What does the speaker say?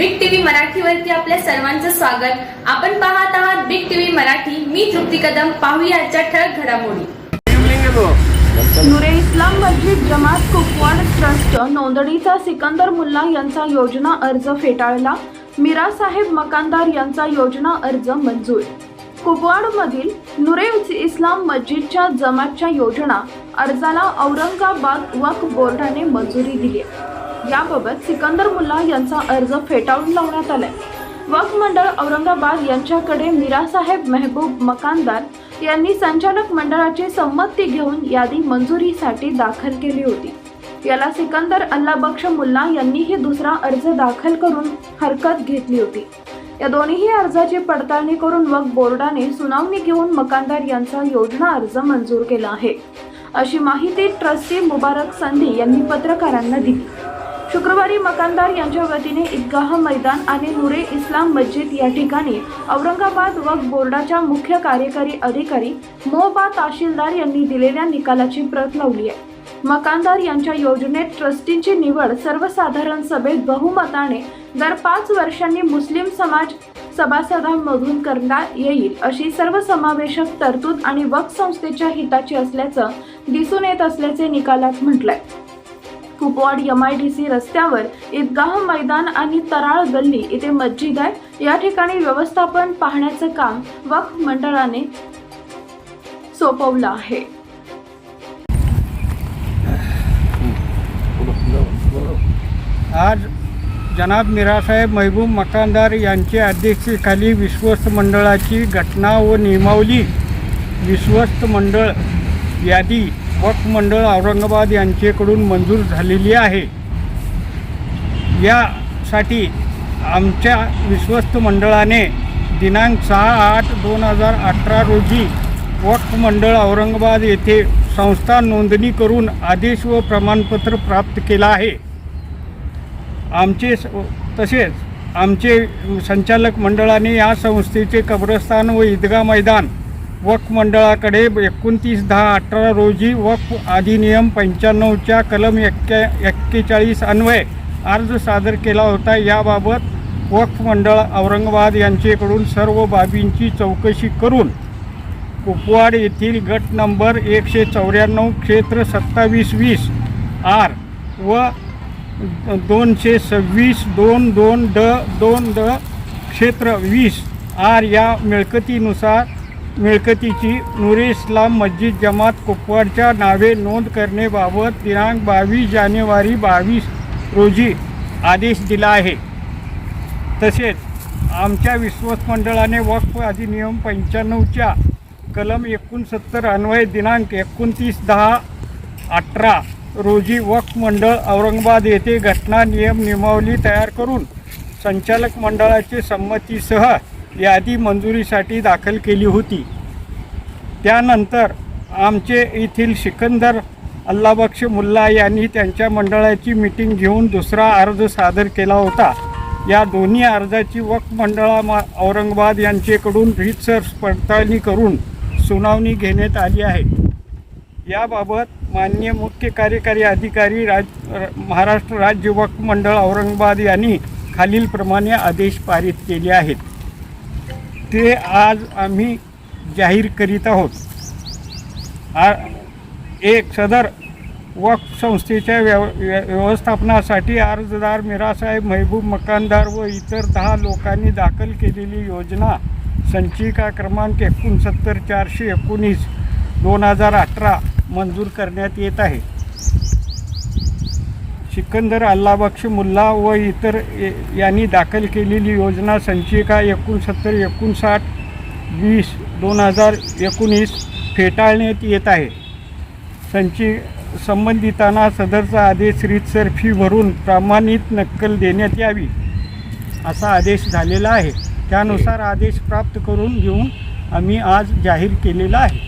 मराठीवरती आपल्या सर्वांचं स्वागत. आपण पाहत आहात बिग टीव्ही मराठी. मी तृप्ती कदम. पाहूया आजच्या ठळक घडामोडी. नुरे इस्लाम मस्जिद जमात कुपवाड ट्रस्ट नोंदणीचा सिकंदर मुल्ला यांचा योजना अर्ज फेटाळला. मीरा साहेब मकानदार यांचा योजना अर्ज मंजूर. कुपवाडमधील नुरे इस्लाम मस्जिदच्या जमातच्या योजना अर्जाला औरंगाबाद वक्फ बोर्डाने मंजुरी दिली याबाबत सिकंदर मुल्ला यांचा अर्ज फेटाळून लावण्यात आलाय. वक्फ मंडळ औरंगाबाद यांच्याकडे मीरासाहेब मेहबूब मकानदार यांनी संचालक मंडळाची संमती घेऊन यादी मंजुरीसाठी दाखल केली होती. याला सिकंदर अल्लाबक्ष मुल्ला यांनीही दुसरा अर्ज दाखल करून हरकत घेतली होती. या दोन्ही अर्जाची पडताळणी करून वक्फ बोर्डाने सुनावणी घेऊन मकानदार यांचा योजना अर्ज मंजूर केला आहे. अशी माहिती ट्रस्टी मुबारक संधी यांनी पत्रकारांना दिली. शुक्रवारी मकानदार यांच्या वतीने ईदगाह मैदान आणि नुरे इस्लाम मस्जिद या ठिकाणी औरंगाबाद वक्फ बोर्डाच्या मुख्य कार्यकारी अधिकारी मोबा ताशीलदार यांनी दिलेल्या निकालाची प्रत लावली आहे. मकानदार यांच्या योजनेत ट्रस्टींची निवड सर्वसाधारण सभेत बहुमताने दर पाच वर्षांनी मुस्लिम समाज सभासदांमधून करण्यात येईल अशी सर्वसमावेशक तरतूद आणि वक्फ संस्थेच्या हिताची असल्याचं दिसून येत असल्याचे निकालात म्हटलंय. Kupwad M I D C रस्त्यावर ईदगाह मैदान आणि तराळ गल्ली इथे मस्जिद आहे. या ठिकाणी व्यवस्थापन पाहण्याचं काम वक्फ मंडळाने सोपवलं आहे. आज जनाब मिरासाहेब महबूब मकानदार यांच्या अध्यक्षतेखाली विश्वस्त मंडळाची घटना व नियमावली विश्वस्त मंडळ यादी वक्फ मंडळ औरंगाबाद यांच्याकडून मंजूर झालेली आहे. यासाठी आमच्या विश्वस्त मंडळाने दिनांक सहा आठ दोन हजार अठरा रोजी वक्फ मंडळ औरंगाबाद येथे संस्था नोंदणी करून आदेश व प्रमाणपत्र प्राप्त केलं आहे. आमचे स- तसेच आमचे संचालक मंडळाने या संस्थेचे कब्रस्तान व ईदगा मैदान वक्फ मंडळाकडे एकोणतीस दहा अठरा रोजी वक्फ अधिनियम पंच्याण्णवच्या कलम एक्के एक्केचाळीस अन्वये अर्ज सादर केला होता. याबाबत वक्फ मंडळ औरंगाबाद यांच्याकडून सर्व बाबींची चौकशी करून कुपवाड येथील गट नंबर एकशे चौऱ्याण्णव क्षेत्र सत्तावीस वीस आर व दोनशे सव्वीस दोन दोन ड दोन ड क्षेत्र वीस आर या मिळकतीनुसार मिळकतीची नुरे इस्लाम मस्जिद जमात कुपवाडच्या नावे नोंद करणेबाबत दिनांक बावीस जानेवारी बावीस रोजी आदेश दिला आहे. तसेच आमच्या विश्वास मंडळाने वक्फ अधिनियम पंच्याण्णवच्या कलम एकोणसत्तर अन्वये दिनांक एकोणतीस दहा अठरा रोजी वक्फ मंडळ औरंगाबाद येथे घटना नियम नियमावली तयार करून संचालक मंडळाची संमतीसह यादी मंजुरीसाठी दाखल केली होती. त्यानंतर आमचे येथील सिकंदर अल्लाबक्ष मुल्ला यांनी त्यांच्या मंडळाची मीटिंग घेऊन दुसरा अर्ज सादर केला होता. या दोन्ही अर्जाची वक्फ मंडळा मा- औरंगाबाद यांच्याकडून रीतसर पडताळणी करून सुनावणी घेण्यात आली आहे. याबाबत माननीय मुख्य कार्यकारी अधिकारी राज महाराष्ट्र राज्य वक्फ मंडळ औरंगाबाद यांनी खालीलप्रमाणे आदेश पारित केले आहेत. ते आज आम्ही जाहीर करीत आहोत. आ एक सदर वक्फ संस्थेच्या व्यव व्यवस्थापनासाठी अर्जदार मिरासाहेब महबूब मकानदार व इतर दहा लोकांनी दाखल केलेली योजना संचिका क्रमांक एकोणसत्तर चारशे एकोणीस दोन हजार अठरा मंजूर करण्यात येत आहे. सिकंदर अल्लाबक्ष मुल्ला व इतर ए- यांनी दाखल केलेली योजना संचिका एकोणसत्तर एकोणसाठ वीस दोन हजार एकोणीस फेटाळण्यात येत आहे. संची संबंधितांना सदरचा आदेश रीतसर फी भरून प्रमाणित नक्कल देण्यात यावी असा आदेश झालेला आहे. त्यानुसार आदेश प्राप्त करून घेऊन आम्ही आज जाहीर केलेला आहे.